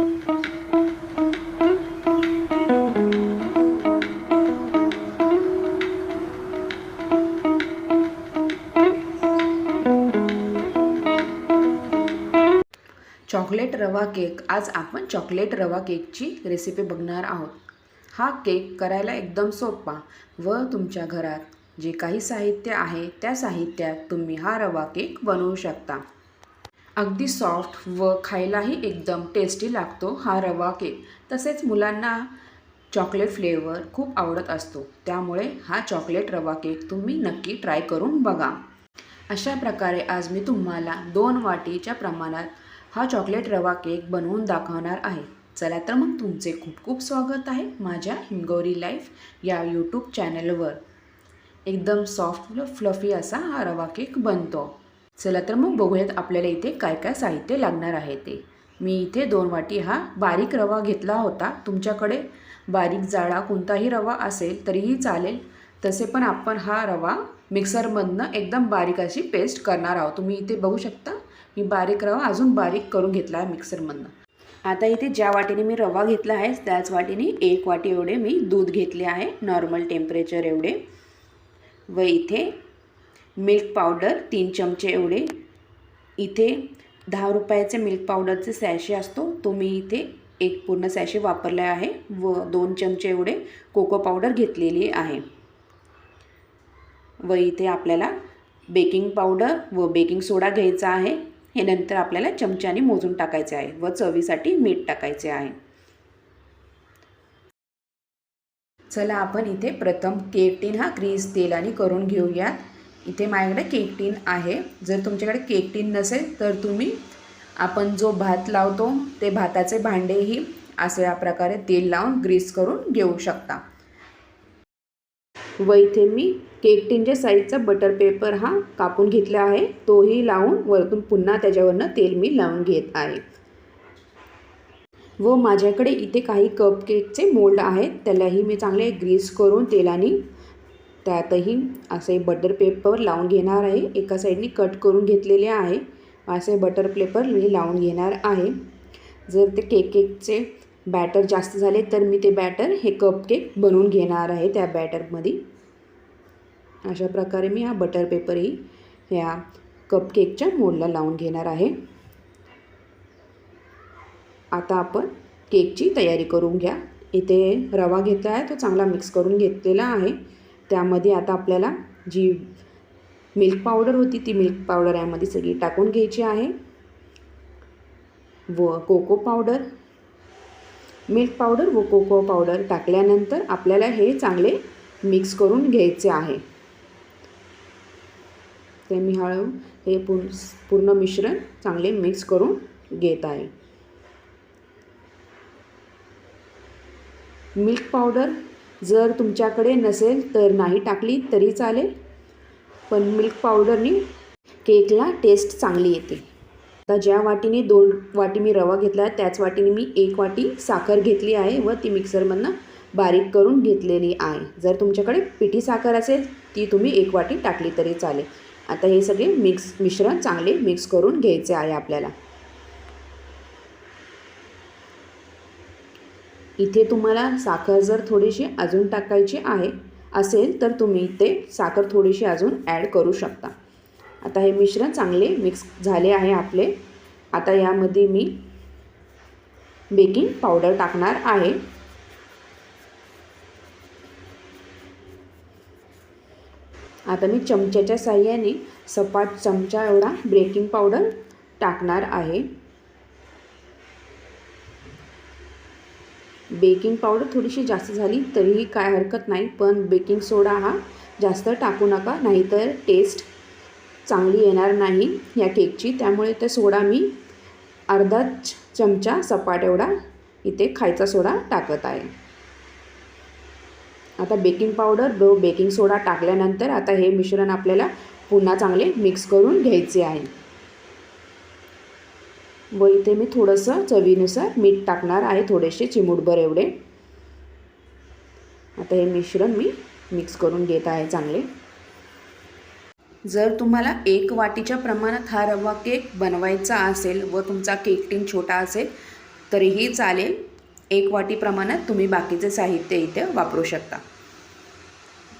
Chocolate रवा cake. आज आपण चॉकलेट रवा केकची रेसिपी बघणार आहोत. हा केक करायला एकदम सोपा व तुमच्या घरात जे काही साहित्य आहे त्या साहित्यात तुम्ही हा रवा केक बनवू शकता. अगदी सॉफ्ट व खायलाही एकदम टेस्टी लागतो हा रवा केक. तसेच मुलांना चॉकलेट फ्लेवर खूप आवडत असतो. त्यामुळे हा चॉकलेट रवा केक तुम्ही नक्की ट्राय करून बघा. अशा प्रकारे आज मी तुम्हाला दोन वाटीच्या प्रमाणात हा चॉकलेट रवा केक बनवून दाखवणार आहे. चला तर मग तुमचे खूप खूप स्वागत आहे माझ्या हिंगोरी लाईफ या यूट्यूब चॅनलवर. एकदम सॉफ्ट फ्लफी असा हा रवा केक बनतो. चला तर मग बघूयात आपल्याला इथे काय काय साहित्य लागणार आहे ते. मी इथे दोन वाटी हा बारीक रवा घेतला होता तुमच्याकडे. बारीक जाळा कोणताही रवा असेल तरीही चालेल. तसे पण आपण हा रवा मिक्सरमधनं एकदम बारीक अशी पेस्ट करणार आहोत. तुम्ही इथे बघू शकता. मी बारीक रवा अजून बारीक करून घेतला आहे मिक्सरमधनं. आता इथे ज्या वाटीने मी रवा घेतला आहे त्याच वाटीने एक वाटी एवढे मी दूध घेतले आहे. नॉर्मल टेम्परेचर एवढे. व इथे मिल्क पावडर तीन चमचे एवढे. इथे दहा रुपयाचे मिल्क पावडरचे सॅशे असतो. तो मी इथे एक पूर्ण सॅशे वापरले आहे व दोन चमचे एवढे कोको पावडर घेतलेली आहे. व इथे आपल्याला बेकिंग पावडर व बेकिंग सोडा घ्यायचा आहे. हे नंतर आपल्याला चमच्याने मोजून टाकायचे आहे व चवीसाठी मीठ टाकायचे आहे. चला आपण इथे प्रथम केक टीन हा ग्रीस तेलाने करून घेऊयात. इथे माझ्याकडे केक टीन आहे. जर तुमच्याकडे केक टीन नसेल तर तुम्ही आपण जो भात लावतो ते भाताचे भांडेही अशा प्रकारे तेल लावून ग्रीस करून घेऊ शकता. व इथे मी केक टीनच्या साईजचा बटर पेपर हा कापून घेतला आहे. तोही लावून वरतून पुन्हा त्याच्यावरनं तेल मी लावून घेत आहे. व माझ्याकडे इथे काही कप केकचे मोल्ड आहेत. त्यालाही मी चांगले ग्रीस करून तेलाने त्यातही असे बटर पेपर लावून घेणार आहे. एका साईडनी कट करून घेतलेले आहे. असे बटर पेपर मी लावून घेणार आहे. जर ते केक केकचे बॅटर जास्त झाले तर मी ते बॅटर हे कप केक बनवून घेणार आहे त्या बॅटरमध्ये अशा प्रकारे मी हा बटर पेपरही ह्या कप केकच्या मोडला लावून घेणार आहे. आता आपण केकची तयारी करून घ्या. इथे रवा घेतला आहे. तो चांगला मिक्स करून घेतलेला आहे. त्यामध्ये आता आपल्याला जी मिल्क पावडर होती ती मिल्क पावडर यामध्ये सगळी टाकून घ्यायची आहे. व कोको पावडर मिल्क पावडर व कोको पावडर टाकल्यानंतर आपल्याला हे चांगले मिक्स करून घ्यायचे आहे. ते मी हळू हे पूर्ण पूर्ण मिश्रण चांगले मिक्स करून घेत आहे. मिल्क पावडर जर तुमच्याकडे नसेल तर नाही टाकली तरी चालेल. पण मिल्क पावडरनी केकला टेस्ट चांगली येते. आता ज्या वाटीने दोन वाटी मी रवा घेतला त्याच वाटीने मी एक वाटी साखर घेतली आहे व ती मिक्सरमधनं बारीक करून घेतलेली आहे. जर तुमच्याकडे पिठी साखर असेल ती तुम्ही एक वाटी टाकली तरी चालेल. आता हे सगळे मिक्स मिश्रण चांगले मिक्स करून घ्यायचे आहे आपल्याला. इथे तुम्हाला साखर जर थोडीशी अजून टाकायची आहे असेल तर तुम्ही इथे साखर थोडीशी अजून ॲड करू शकता. आता हे मिश्रण चांगले मिक्स झाले आहे आपले. आता यामध्ये मी बेकिंग पावडर टाकणार आहे. आता मी चमच्याच्या साह्याने सपाट चमचा एवढा बेकिंग पावडर टाकणार आहे. बेकिंग पावडर थोडीशी जास्त झाली तरीही काय हरकत नाही पण बेकिंग सोडा हा जास्त टाकू नका नाहीतर टेस्ट चांगली येणार नाही या केकची. त्यामुळे ते सोडा मी अर्धा चमचा सपाट एवढा इथे खायचा सोडा टाकत आहे. आता बेकिंग पावडर व बेकिंग सोडा टाकल्यानंतर आता हे मिश्रण आपल्याला पुन्हा चांगले मिक्स करून घ्यायचे आहे. व इथे मी थोडंसं चवीनुसार मीठ टाकणार आहे थोडेसे चिमूटभर एवढे. आता हे मिश्रण मी मिक्स करून घेत आहे चांगले. जर तुम्हाला एक वाटीच्या प्रमाणात हा रवा केक बनवायचा असेल व तुमचा केक टीन छोटा असेल तरीही चालेल. एक वाटी प्रमाणात तुम्ही बाकीचे साहित्य इथे वापरू शकता.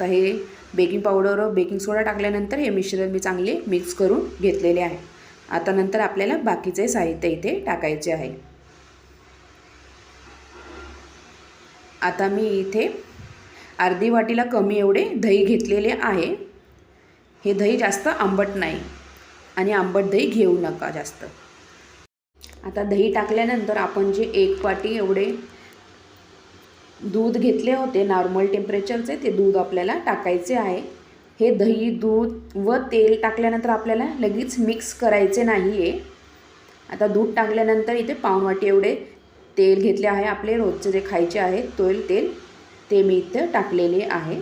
तर हे बेकिंग पावडर व बेकिंग सोडा टाकल्यानंतर हे मिश्रण मी चांगले मिक्स करून घेतलेले आहे. आता नंतर आपल्याला बाकीचे साहित्य इथे टाकायचे आहे. आता मी इथे अर्धी वाटीला कमी एवढे दही घेतलेले आहे. हे दही जास्त आंबट नाही आणि आंबट दही घेऊ नका जास्त. आता दही टाकल्यानंतर आपण जे एक वाटी एवढे दूध घेतले होते नॉर्मल टेम्परेचरचे ते दूध आपल्याला टाकायचे आहे. हे दही दूध व तेल टाकल्यानंतर आपल्याला लगेच मिक्स करायचे नाही आहे आता दूध टाकल्यानंतर इथे पावनवाटी एवढे तेल घेतले आहे आपले. रोजचे जे खायचे आहे तोल तेल ते मी इथं टाकलेले आहे.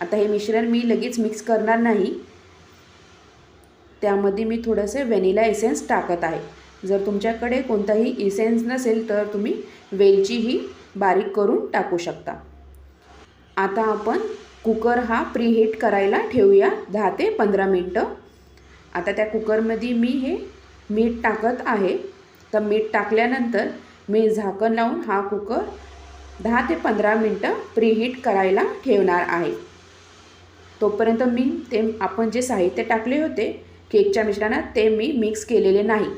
आता हे मिश्रण मी लगेच मिक्स करणार नाही. त्यामध्ये मी थोडंसं व्हॅनिला एसेन्स टाकत आहे. जर तुमच्याकडे कोणताही इसेन्स नसेल तर तुम्ही वेलचीही बारीक करून टाकू शकता. आता आपण कुकर हा प्रीहीट करायला ठेवूया दहा ते पंधरा मिनटं. आता त्या कुकरमध्ये मी हे मीठ टाकत आहे. तर मीठ टाकल्यानंतर मी झाकण लावून हा कुकर दहा ते पंधरा मिनटं प्रीहीट करायला ठेवणार आहे. तोपर्यंत मी ते आपण जे साहित्य टाकले होते केकच्या मिश्रणात ते मी मिक्स केलेले नाही.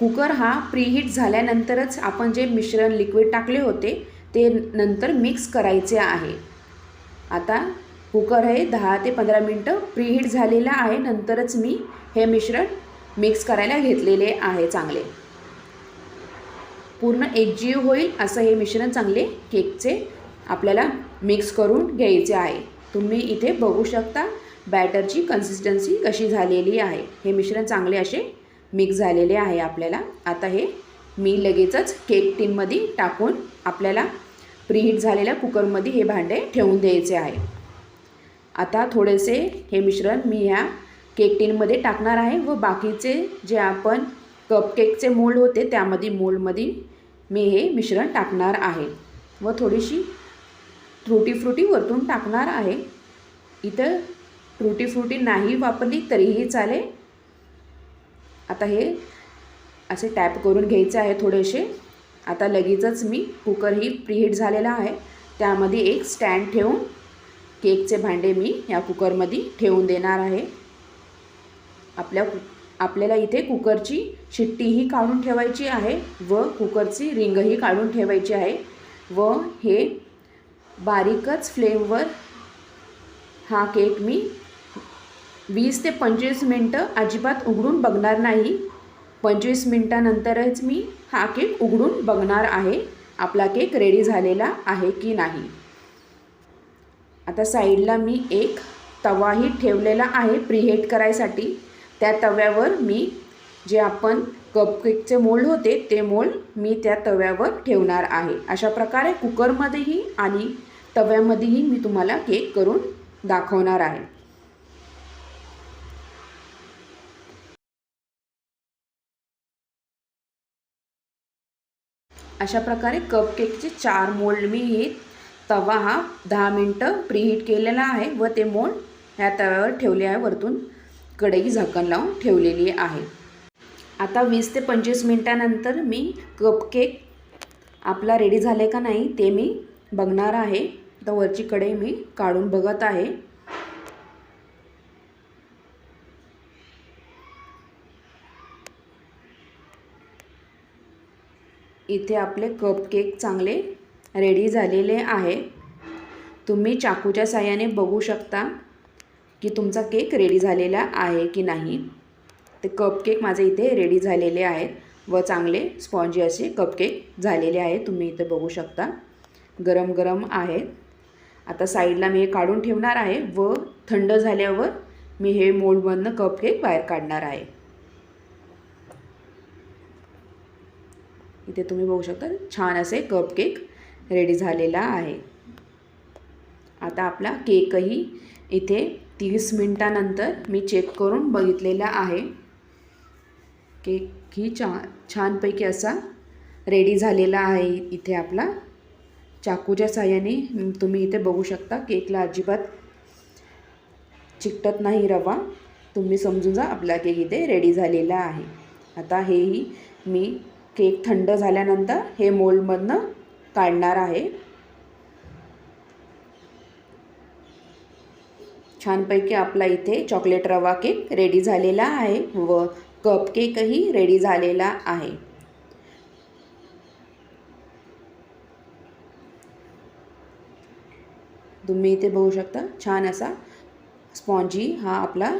कुकर हा प्रीहीट झाल्यानंतरच आपण जे मिश्रण लिक्विड टाकले होते ते नंतर मिक्स करायचे आहे. आता कुकर हे दहा ते पंधरा मिनटं प्रीहीट झालेलं आहे. नंतरच मी हे मिश्रण मिक्स करायला घेतलेले आहे चांगले. पूर्ण एकजीव होईल असं हे मिश्रण चांगले केकचे आपल्याला मिक्स करून घ्यायचे आहे. तुम्ही इथे बघू शकता बॅटरची कन्सिस्टन्सी कशी झालेली आहे. हे मिश्रण चांगले असे मिक्स झालेले आहे आपल्याला. आता हे मी लगेचच केक टीनमध्ये टाकून आपल्याला प्रीहीट झालेल्या कुकरमध्ये हे भांडे ठेवून द्यायचे आहे. आता थोडेसे हे मिश्रण मी ह्या केक टीनमध्ये टाकणार आहे व बाकीचे जे आपण कपकेकचे मोल्ड होते त्यामध्ये मोल्डमध्ये मी हे मिश्रण टाकणार आहे. व थोडीशी फ्रुटी फ्रुटी वरतून टाकणार आहे. इथं फ्रुटी फ्रुटी नाही वापरली तरीही चालेल. आता हे असे टॅप करून घ्यायचे आहे थोडेसे. आता लगेचच मी कुकरही प्रीहीट झालेला आहे. त्यामध्ये एक स्टँड ठेवून केकचे भांडे मी या कुकरमध्ये ठेवून देणार आहे. आपल्या कु आपल्याला इथे कुकरची शिट्टीही काढून ठेवायची आहे व कुकरची रिंगही काढून ठेवायची आहे व हे बारीकच फ्लेमवर हा केक मी वीस ते पंचवीस मिनटं अजिबात उघडून बघणार नाही. पंचवीस मिनटानंतरच मी हा केक उघडून बघणार आहे आपला केक रेडी झालेला आहे की नाही. आता साईडला मी एक तवाही ठेवलेला आहे प्रीहेट करायसाठी. त्या तव्यावर मी जे आपण कपकेकचे मोल्ड होते ते मोल्ड मी त्या तव्यावर ठेवणार आहे. अशा प्रकारे कुकरमध्येही आणि तव्यामध्येही मी तुम्हाला केक करून दाखवणार आहे. अशा प्रकारे कपकेकचे चार मोल्ड मी हे तवा हा दहा मिनटं प्रीहीट केलेला आहे व ते मोल्ड ह्या तव्यावर ठेवले आहे. वरतून कढई झाकण लावून ठेवलेली आहे. आता वीस ते पंचवीस मिनटानंतर मी कपकेक आपला रेडी झाले का नाही ते मी बघणार आहे. तर वरची कढई मी काढून बघत आहे. इथे आपले कपकेक चांगले रेडी झालेले आहे. तुम्ही चाकूच्या साह्याने बघू शकता की तुमचा केक रेडी झालेला आहे की नाही. ते कपकेक माझे इथे रेडी झालेले आहेत व चांगले स्पॉन्जी असे कपकेक झालेले आहेत. तुम्ही इथे बघू शकता. गरम गरम आहेत आता साईडला मी हे काढून ठेवणार आहे व थंड झाल्यावर मी हे मोल्डमधनं कपकेक बाहेर काढणार आहे. इथे तुम्ही बघू शकता. छान असे कपकेक रेडी झालेला आहे. आता आपला केकही इथे तीस मिनटानंतर मी चेक करून बघितलेला आहे. केक ही छा छानपैकी असा रेडी झालेला आहे. इथे आपला चाकूच्या साह्याने तुम्ही इथे बघू शकता. केकला अजिबात चिकटत नाही रवा. तुम्ही समजून जा आपला केक इथे रेडी झालेला आहे. आता हेही मी केक थंड झाल्यानंतर हे मोल्डमधनं काढणार आहे. छानपैकी आपला इथे चॉकलेट रवा केक रेडी झालेला आहे व कप केकही रेडी झालेला आहे. तुम्ही इथे बघू शकता छान असा स्पॉन्जी हा आपला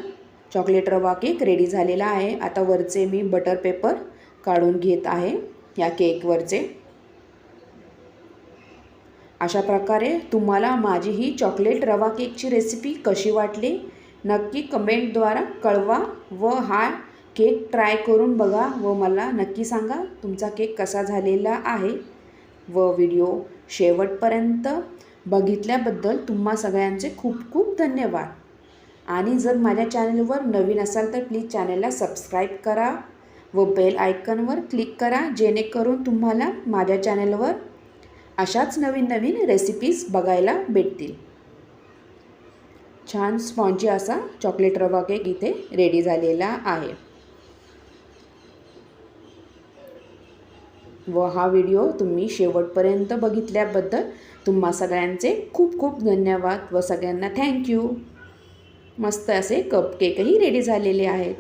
चॉकलेट रवा केक रेडी झालेला आहे. आता वरचे मी बटर पेपर काढून घेत आहे या केकवरचे. अशा प्रकारे तुम्हाला माझी ही चॉकलेट रवा केकची रेसिपी कशी वाटली? नक्की कमेंटद्वारा कळवा व हा केक ट्राय करून बघा व मला नक्की सांगा तुमचा केक कसा झालेला आहे व व्हिडिओ शेवटपर्यंत बघितल्याबद्दल तुम्हा सगळ्यांचे खूप खूप धन्यवाद. आणि जर माझ्या चॅनलवर नवीन असाल तर प्लीज चॅनलला सबस्क्राईब करा. व बेल आयकनवर क्लिक करा जेणेकरून तुम्हाला माझ्या चॅनलवर अशाच नवीन नवीन रेसिपीज बघायला भेटतील. छान स्पॉन्जी असा चॉकलेट रवा केक इथे रेडी झालेला आहे. व हा व्हिडिओ तुम्ही शेवटपर्यंत बघितल्याबद्दल तुम्हा सगळ्यांचे खूप खूप धन्यवाद व सगळ्यांना थँक्यू मस्त असे कपकेकही रेडी झालेले आहेत.